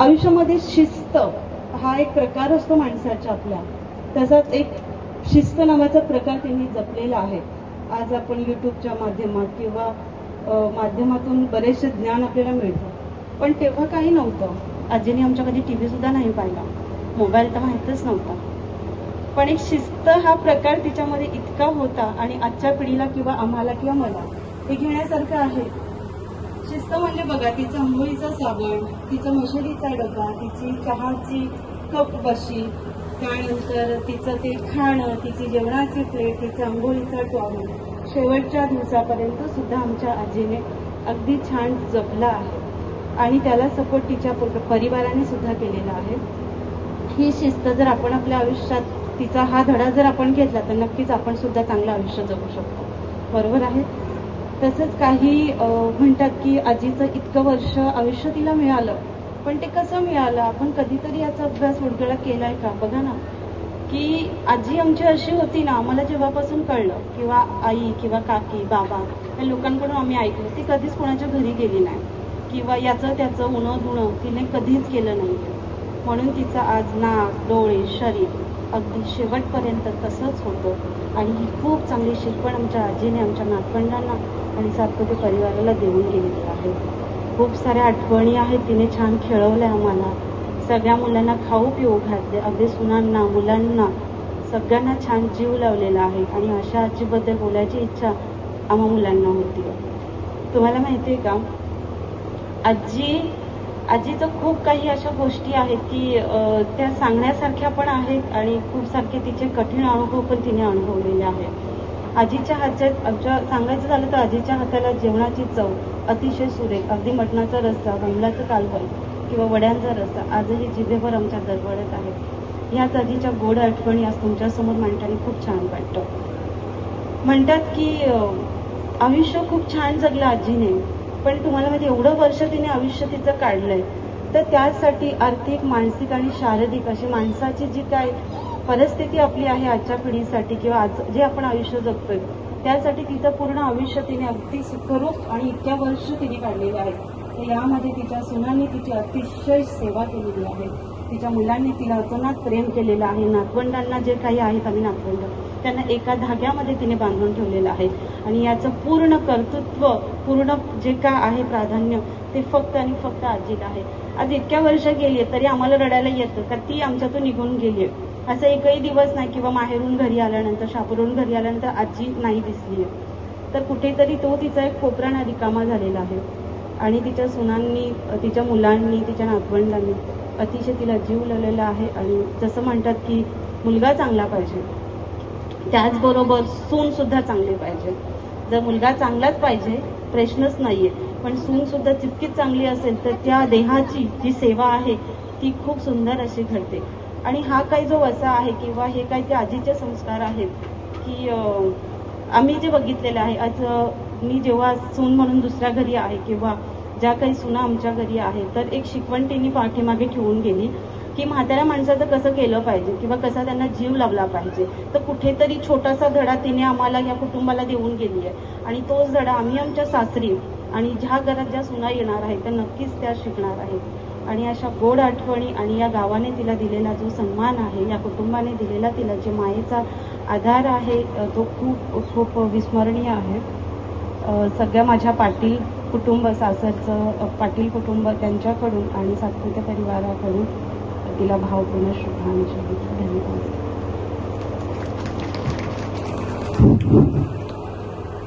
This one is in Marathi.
आयुष्यामध्ये शिस्त हा एक प्रकार असतो माणसाच्या आपल्या तसाच एक शिस्त नावाचा प्रकार त्यांनी जपलेला आहे. आज आपण युट्यूबच्या माध्यमात किंवा माध्यमातून बरेचसे ज्ञान आपल्याला मिळतं. पण तेव्हा काही नव्हतं. आजीने आमच्या कधी टी व्हीसुद्धा नाही पाहिला. मोबाईल तर माहीतच नव्हता. पण एक शिस्त हा प्रकार तिच्यामध्ये इतका होता आणि आजच्या पिढीला किंवा आम्हाला किंवा मला हे घेण्यासारखं आहे. शिस्त म्हणजे बघा तिचा आंघोळीचा साबण तिचा मशरीचा डबा तिची चहाची कप बशी त्यानंतर तिचं ते खाणं तिची जेवणाची प्लेट तिचा आंघोळीचा टॉवेल शेवटच्या दिवसापर्यंत सुद्धा आमच्या आजीने अगदी छान जपला आहे. आणि त्याला सपोर्ट तिच्या परिवाराने सुद्धा केलेला आहे. ही शिस्त जर आपण आपल्या आयुष्यात तिचा हा धडा जर आपण घेतला तर नक्कीच आपण सुद्धा चांगलं आयुष्य जगू शकतो. बरोबर आहे? तसंच काही म्हणतात की आजीचं इतकं वर्ष आयुष्य तिला मिळालं पण ते कसं मिळालं? आपण कधीतरी याचा अभ्यास उलगडा केलाय का? बघा ना. की आजी आमची अशी होती ना आम्हाला जेव्हापासून कळलं किंवा आई किंवा काकी बाबा या लोकांकडून आम्ही ऐकलं ती कधीच कोणाच्या घरी गेली नाही. किंवा याचं त्याचं उणं धुणं तिने कधीच केलं नाही म्हणून तिचं आज नाक डोळे शरीर अगदी शेवटपर्यंत तसंच होतं. आणि ही खूप चांगली शिकवण आमच्या आजीने आमच्या नातवंडांना आणि सातपुते परिवाराला देऊन गेलेली आहे. खूप साऱ्या आठवणी आहेत. तिने छान खेळवल्या आम्हाला. सगळ्या मुलांना खाऊ पिऊ घातले. अगदी सुनांना मुलांना सगळ्यांना छान जीव लावलेला आहे. आणि अशा आजीबद्दल बोलायची इच्छा आम्हा मुलांना होती. तुम्हाला माहिती आहे का? आजी आजीचं खूप काही अशा गोष्टी आहेत की त्या सांगण्यासारख्या पण आहेत आणि खूप सारखे तिचे कठीण अनुभव पण तिने अनुभवलेले आहेत. आजीच्या हातात आमच्या सांगायचं झालं तर आजीच्या हाताला जेवणाची चव अतिशय सुरेख अगदी मटणाचा रस्सा बंगलाचं कालवण किंवा वड्यांचा रस्सा आजही जिभेवर आमच्या दरवळत आहे ह्याच आजीच्या गोड आठवणी आज तुमच्यासमोर मांडताना खूप छान वाटतं. म्हणतात की आयुष्य खूप छान जगलं आजीने. पण तुम्हाला माहिती एवढं वर्ष तिने आयुष्य तिचं काढलंय. तर त्यासाठी आर्थिक मानसिक आणि शारीरिक अशी माणसाची जी काय परिस्थिती आपली आहे आजच्या पिढीसाठी किंवा आज जे आपण आयुष्य जगतोय त्यासाठी तिचं पूर्ण आयुष्य तिने अगदी सुखरूप आणि इतक्या वर्ष तिने काढलेलं आहे. तर यामध्ये तिच्या सुनांनी तिची अतिशय सेवा केलेली आहे. तिच्या मुलांनी तिला अतोनात प्रेम केलेलं आहे. नातवंडांना जे काही आहेत आम्ही नातवंड. त्यांना एका धाग्यामध्ये तिने बांधून ठेवलेलं आहे. आणि याचं पूर्ण कर्तृत्व पूर्ण जे काय आहे प्राधान्य ते फक्त आणि फक्त आजीला आहे. आज इतक्या वर्ष गेली तरी आम्हाला रडायला येतं का ती आमच्यातून निघून गेली आहे असं एकही दिवस नाही किंवा माहेरून घरी आल्यानंतर शापूरहून घरी आल्यानंतर आजी नाही दिसली तर कुठेतरी तो तिचा एक कोपरा रिकामा झालेला आहे. आणि तिच्या सुनांनी तिच्या मुलांनी तिच्या नातवंडांनी अतिशय तिला जीव लावलेला आहे. आणि जसं म्हणतात की मुलगा चांगला पाहिजे. त्याचबरोबर सूनसुद्धा चांगली पाहिजे. जर मुलगा चांगलाच पाहिजे प्रश्नच नाहीये. पण सून सुद्धा तितकीच चांगली असेल तर त्या देहाची जी सेवा आहे ती खूप सुंदर अशी घडते. आणि हा काही जो वसा आहे किंवा हे काही ते आजीचे संस्कार आहेत की आम्ही जे बघितलेलं आहे आज मी जेव्हा सून म्हणून दुसऱ्या घरी आहे किंवा ज्या काही सुना आमच्या घरी आहे तर एक शिकवण तिने पाठीमागे ठेवून गेली. की म्हाताऱ्या माणसाचं कसं केलं पाहिजे किंवा कसा त्यांना जीव लावला पाहिजे? तर कुठेतरी छोटासा धडा तिने आम्हाला या कुटुंबाला देऊन गेली आहे. आणि तोच धडा आम्ही आमच्या सासरी आणि ज्या घरात ज्या सुना येणार आहेत त्या नक्कीच त्या शिकणार आहेत. आणि अशा गोड आठवणी आणि या गावाने तिला दिलेला जो सन्मान आहे या कुटुंबाने दिलेला तिला जे मायेचा आधार आहे तो खूप खूप विस्मरणीय आहे. सगळ्या माझ्या पाटील कुटुंब सासरचं पाटील कुटुंब त्यांच्याकडून आणि सातपुते परिवाराकडून तिला भावपूर्ण श्रद्धांजली धन्यवाद